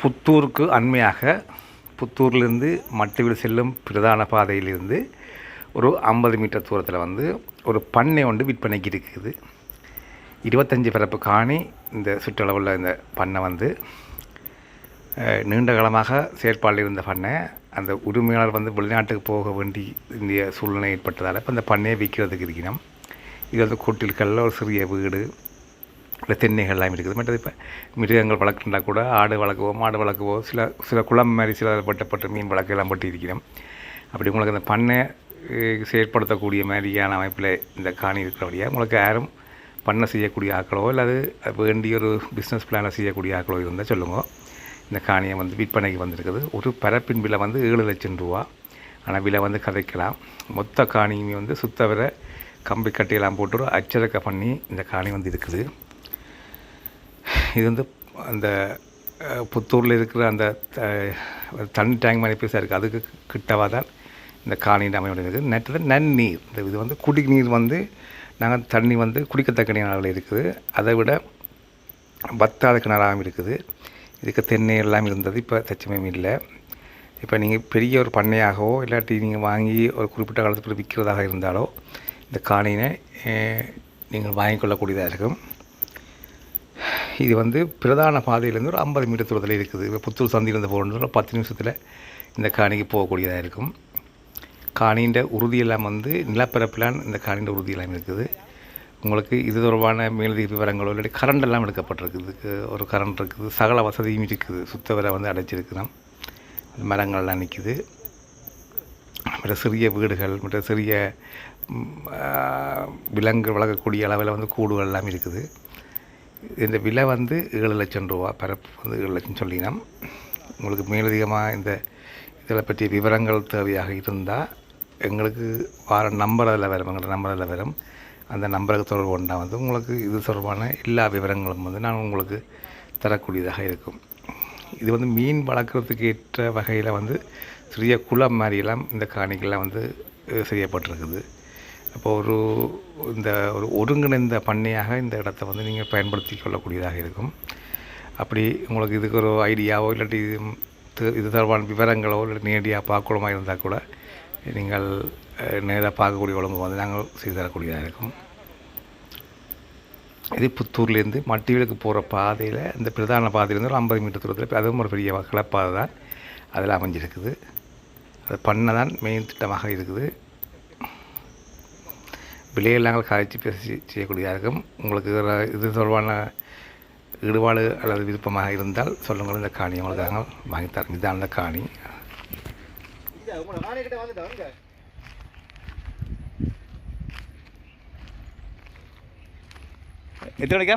புத்தூருக்கு அண்மையாக புத்தூர்லேருந்து மட்டவில் செல்லும் பிரதான பாதையிலிருந்து ஒரு ஐம்பது மீட்டர் தூரத்தில் வந்து ஒரு பண்ணை ஒன்று விற்பனைக்கு இருக்குது. இருபத்தஞ்சி பரப்பு காணி இந்த சுற்றளவில் இந்த பண்ணை வந்து நீண்ட காலமாக செயற்பாடில் இருந்த பண்ணை அந்த உரிமையாளர் வந்து வெளிநாட்டுக்கு போக வேண்டி இந்திய சூழ்நிலை ஏற்பட்டதால் இப்போ அந்த பண்ணையை விற்கிறதுக்கு இருக்கணும் இது வந்து கொட்டில்களில் ஒரு சிறிய வீடு இல்லை தென்னைகள்லாம் இருக்குது. மற்றது இப்போ மிருகங்கள் வளர்க்குறா கூட ஆடு வளர்க்கவோ மாடு வளர்க்கவோ சில சில குளம் மாதிரி சில பட்டப்பட்ட மீன் வளர்க்கலாம் பட்டு இருக்கிறோம் அப்படி உங்களுக்கு அந்த பண்ணை செயற்படுத்தக்கூடிய மாதிரியான அமைப்பில் இந்த காணி இருக்கிறபடியாக உங்களுக்கு யாரும் பண்ணை செய்யக்கூடிய ஆக்களோ அல்லது வேண்டிய ஒரு பிஸ்னஸ் பிளானை செய்யக்கூடிய ஆக்களோ இருந்தால் சொல்லுங்க. இந்த காணியை வந்து விற்பனைக்கு வந்திருக்குது. ஒரு பரப்பின் விலை வந்து ஏழு லட்சம் ரூபா. ஆனால் விலை வந்து கதைக்கலாம். மொத்த காணியுமே வந்து சுத்தவரை கம்பி கட்டியெல்லாம் போட்டு ஒரு பண்ணி இந்த காணி வந்து இருக்குது. இது வந்து அந்த புத்தூரில் இருக்கிற அந்த த- தண்ணி டேங்க் மாதிரி பெருசாக இருக்குது அதுக்கு கிட்டவா தான் இந்த காணியின் அமைப்பு இருக்குது நெட்டது நன்னீர். இந்த இது வந்து குடிநீர் வந்து நாங்கள் தண்ணி வந்து குடிக்கத்தக்க நீராக இருக்குது. அதை விட வத்தாத கிணறாகவும் இருக்குது. இதுக்கு தென்னை எல்லாம் இருந்தது. இப்போ தச்சமயம் இல்லை. இப்போ நீங்கள் பெரிய ஒரு பண்ணையாகவோ இல்லாட்டி நீங்கள் வாங்கி ஒரு குறிப்பிட்ட காலத்துக்கு விற்கிறதாக இருந்தாலோ இந்த காணினை நீங்கள் வாங்கிக்கொள்ளக்கூடியதாக இருக்கும். இது வந்து பிரதான பாதையிலேருந்து ஒரு ஐம்பது மீட்டர் தூரத்தில் இருக்குது. இப்போ புத்தூர் சந்தியிலேருந்து போகணுன்ற ஒரு பத்து நிமிஷத்தில் இந்த காணிக்கு போகக்கூடியதாக இருக்கும். காணின்ற உறுதியெல்லாம் வந்து நிலப்பரப்பிலான் இந்த காணின்ற உறுதியெல்லாம் இருக்குது. உங்களுக்கு இது தொடர்பான மேலதிக விவரங்களோ இல்லாட்டி கரண்ட் எல்லாம் எடுக்கப்பட்டிருக்குது. ஒரு கரண்ட் இருக்குது. சகல வசதியும் இருக்குது. சுத்தவரை வந்து அடைச்சிருக்கிறோம் மரங்கள்லாம் நிற்குது மற்ற சிறிய வீடுகள் மற்ற சிறிய விலங்கு வளர்க்கக்கூடிய அளவில் வந்து கூடுகள் எல்லாம் இருக்குது. இந்த விலை வந்து ஏழு லட்சம் ரூபா பரப்பு வந்து ஏழு லட்சம் சொல்லினோம். உங்களுக்கு மேலதிகமாக இந்த இதில் பற்றிய விவரங்கள் தேவையாக இருந்தால் எங்களுக்கு வார நம்பர் அதில் வரும் எங்களோட நம்பர் அதில் வரும். அந்த நம்பருக்கு தொடர்பு கொண்டா வந்து உங்களுக்கு இது தொடர்பான எல்லா விவரங்களும் வந்து நான் உங்களுக்கு தரக்கூடியதாக இருக்கும். இது வந்து மீன் வளர்க்குறதுக்கு ஏற்ற வகையில் வந்து சிறிய குளம் மாதிரியெல்லாம் இந்த காணிக்கெல்லாம் வந்து செய்யப்பட்டிருக்குது. அப்போ ஒரு இந்த ஒரு ஒருங்கிணைந்த பண்ணையாக இந்த இடத்த வந்து நீங்கள் பயன்படுத்தி கொள்ளக்கூடியதாக இருக்கும். அப்படி உங்களுக்கு இதுக்கு ஒரு ஐடியாவோ இல்லாட்டி இது இது தொடர்பான விவரங்களோ இல்லை நேரடியாக பார்க்கணுமா இருந்தால் கூட நீங்கள் நேராக பார்க்கக்கூடிய உடம்பு வந்து நாங்கள் செய்து தரக்கூடியதாக இருக்கும். இது புத்தூர்லேருந்து மட்டிவிலுக்கு போகிற பாதையில் இந்த பிரதான பாதையிலேருந்து ஒரு ஐம்பது மீட்டர் தூரத்தில் அதுவும் ஒரு பெரிய கிளப்பாதை தான் அதில் அமைஞ்சிருக்குது. அது பண்ண தான் மெயின் திட்டமாக இருக்குது. விலையில் நாங்கள் காய்ச்சி பேசி செய்யக்கூடியதாகும் உங்களுக்கு இது தொடர்பான ஈடுபாடு அல்லது விருப்பமாக இருந்தால் சொல்லுங்கள். இந்த காணி உங்களுக்கு நாங்கள் வாங்கித்தரோம் இதுதான் அந்த காணி. எத்தனை மணிக்கா?